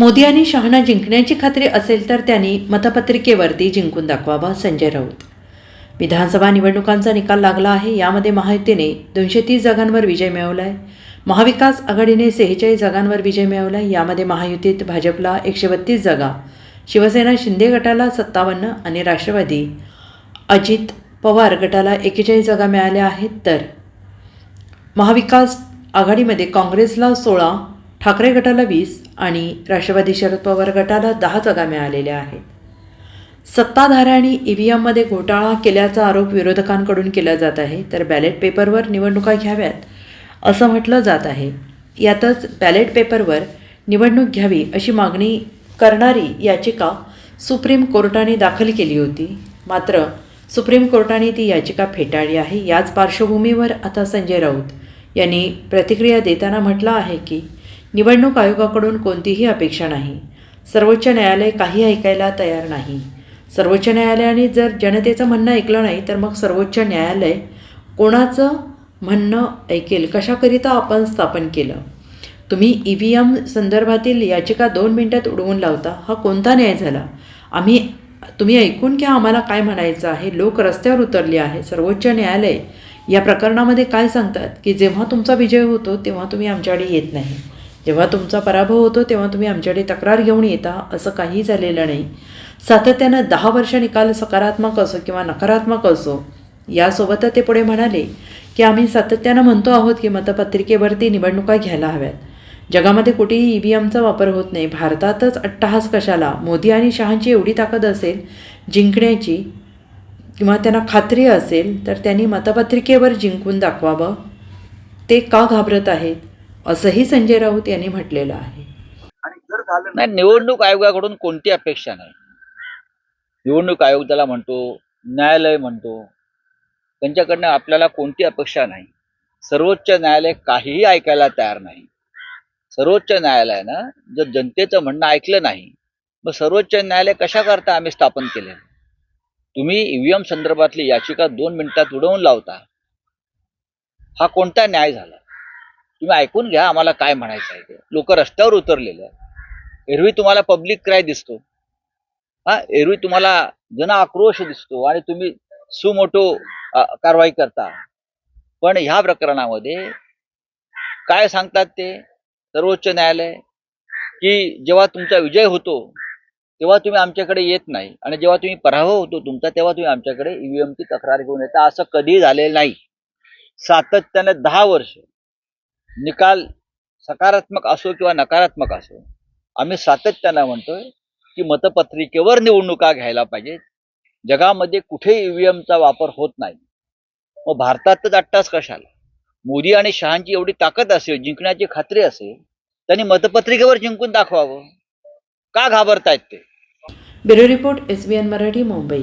मोदी आणि शहाणा जिंकण्याची खात्री असेल तर त्यांनी मतपत्रिकेवरती जिंकून दाखवावा संजय राऊत. विधानसभा निवडणुकांचा निकाल लागला आहे यामध्ये महायुतीने दोनशे तीस जागांवर विजय मिळवला आहे महाविकास आघाडीने सेहेचाळीस जागांवर विजय मिळवला आहे यामध्ये महायुतीत भाजपला एकशे बत्तीस जागा शिवसेना शिंदे गटाला सत्तावन्न आणि राष्ट्रवादी अजित पवार गटाला एकेचाळीस जागा मिळाल्या आहेत. तर महाविकास आघाडीमध्ये काँग्रेसला सोळा ठाकरे गटाला वीस आणि राष्ट्रवादी शरद पवार गटाला दहा जागा मिळालेल्या आहेत. सत्ताधाऱ्यांनी ई व्ही एममध्ये घोटाळा केल्याचा आरोप विरोधकांकडून केला जात आहे तर बॅलेट पेपरवर निवडणुका घ्याव्यात असं म्हटलं जात आहे. यातच बॅलेट पेपरवर निवडणूक घ्यावी अशी मागणी करणारी याचिका सुप्रीम कोर्टाने दाखल केली होती. मात्र सुप्रीम कोर्टाने ती याचिका फेटाळली आहे. याच पार्श्वभूमीवर आता संजय राऊत यांनी प्रतिक्रिया देताना म्हटलं आहे की निवडणूक आयोगाकडून कोणतीही अपेक्षा नाही. सर्वोच्च न्यायालय काही ऐकायला तयार नाही. सर्वोच्च न्यायालयाने जर जनतेचं म्हणणं ऐकलं नाही तर मग सर्वोच्च न्यायालय कोणाचं म्हणणं ऐकेल? कशाकरिता आपण स्थापन केलं? तुम्ही ई व्ही एम संदर्भातील याचिका दोन मिनिटात उडवून लावता. हा कोणता न्याय झाला? आम्ही तुम्ही ऐकून घ्या आम्हाला काय म्हणायचं आहे. लोक रस्त्यावर उतरले आहे सर्वोच्च न्यायालय या प्रकरणामध्ये काय सांगतात? की जेव्हा तुमचा विजय होतो तेव्हा तुम्ही आमच्याकडे येत नाही. जेव्हा तुमचा पराभव होतो तेव्हा तुम्ही आमच्याकडे तक्रार घेऊन येता असं काही झालेलं नाही. सातत्यानं दहा वर्ष निकाल सकारात्मक असो किंवा नकारात्मक असो यासोबतच ते पुढे म्हणाले की आम्ही सातत्यानं म्हणतो आहोत की मतपत्रिकेवरती निवडणुका घ्यायला हव्यात. जगामध्ये कुठेही ई व्ही एमचा वापर होत नाही. भारतातच अट्टहास कशाला? मोदी आणि शहांची एवढी ताकद असेल जिंकण्याची किंवा त्यांना खात्री असेल तर त्यांनी मतपत्रिकेवर जिंकून दाखवावं. ते का घाबरत आहेत? असंही संजय राऊत यांनी म्हटलेलं आहे. आणि जर झालं नाही निवडणूक आयोगाकडून कोणती अपेक्षा नाही? निवडणूक आयोग त्याला म्हणतो न्यायालय म्हणतो त्यांच्याकडनं आपल्याला कोणती अपेक्षा नाही? सर्वोच्च न्यायालय काहीही ऐकायला तयार नाही. सर्वोच्च न्यायालयानं जर जनतेचं म्हणणं ऐकलं नाही मग सर्वोच्च न्यायालय कशा करता आम्ही स्थापन केले तुम्ही ईव्हीएम संदर्भातली याचिका दोन मिनिटात उडवून लावता. हा कोणता न्याय झाला? तुम्ही ऐकून घ्या आम्हाला काय म्हणायचं आहे ते. लोक रस्त्यावर उतरलेले आहेत. एरवी तुम्हाला पब्लिक क्राय दिसतो. हा एरवी तुम्हाला जन आक्रोश दिसतो आणि तुम्ही सुमोटो कारवाई करता. पण ह्या प्रकरणामध्ये काय सांगतात ते? सर्वोच्च न्यायालय की जेव्हा तुमचा विजय होतो तेव्हा तुम्ही आमच्याकडे येत नाही. आणि जेव्हा तुम्ही पराभव होतो तुमचा तेव्हा तुम्ही आमच्याकडे ईव्हीएमची तक्रार घेऊन येता. असं कधी झालेलं नाही. सातत्याने दहा वर्ष निकाल सकारात्मक असो किंवा नकारात्मक असो आम्ही सातत्यानं म्हणतोय की मतपत्रिकेवर निवडणुका घ्यायला पाहिजेत. जगामध्ये कुठे ईव्हीएमचा वापर होत नाही. मग भारतातच अट्टास कशाला? मोदी आणि शहांची एवढी ताकद असेल जिंकण्याची खात्री असेल त्यांनी मतपत्रिकेवर जिंकून दाखवावं. का घाबरतायत ते? Bureau report S B N Marathi Mumbai.